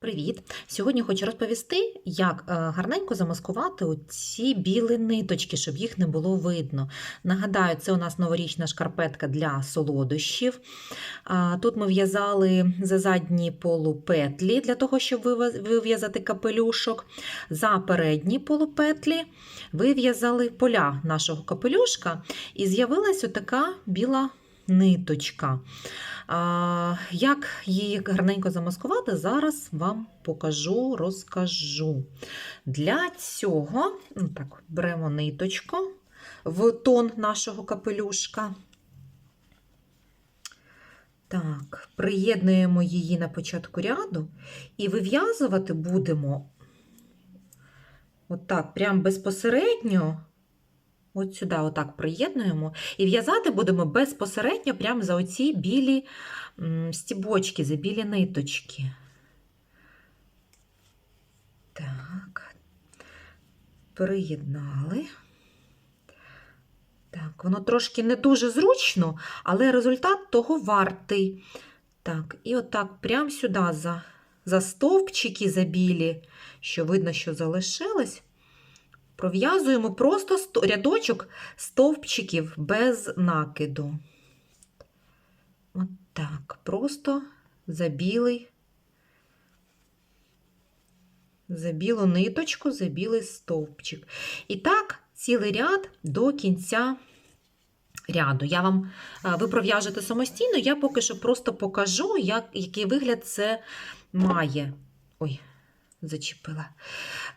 Привіт! Сьогодні хочу розповісти, як е, гарненько замаскувати ці білі ниточки, щоб їх не було видно. Нагадаю, це у нас новорічна шкарпетка для солодощів. Тут ми в'язали за задні полупетлі для того, щоб вив'язати капелюшок. За передні полупетлі вив'язали поля нашого капелюшка, і з'явилась отака біла ниточка. Як її гарненько замаскувати, зараз вам покажу, розкажу. Для цього ну так, беремо ниточку в тон нашого капелюшка. Так, приєднуємо її на початку ряду і вив'язувати будемо отак, прям безпосередньо. От сюди, отак приєднуємо. І в'язати будемо безпосередньо прямо за оці білі стібочки, за білі ниточки. Так, приєднали. Так, воно трошки не дуже зручно, але результат того вартий. Так, і отак прямо сюди за, за стовпчики, за білі, що видно, що залишилось. Пров'язуємо просто рядочок стовпчиків без накиду. От так, просто за білий, за білу ниточку, за білий стовпчик. І так, цілий ряд до кінця ряду. Я вам, ви пров'яжете самостійно, я поки що просто покажу, як, який вигляд це має. Ой, зачепила.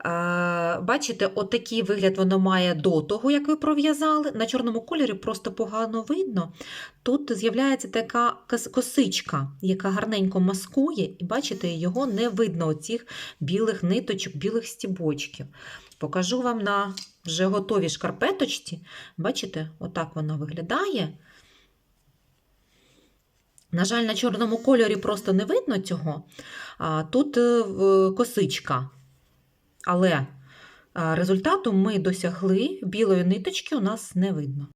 Е, Бачите, отакий вигляд воно має до того, як ви пров'язали. На чорному кольорі просто погано видно. Тут з'являється така косичка, яка гарненько маскує, і бачите, його не видно оцих білих ниточок, білих стібочків. Покажу вам на вже готовій шкарпеточці. Бачите, отак вона виглядає. На жаль, на чорному кольорі просто не видно цього. Тут е, косичка. Але результату ми досягли, білої ниточки у нас не видно.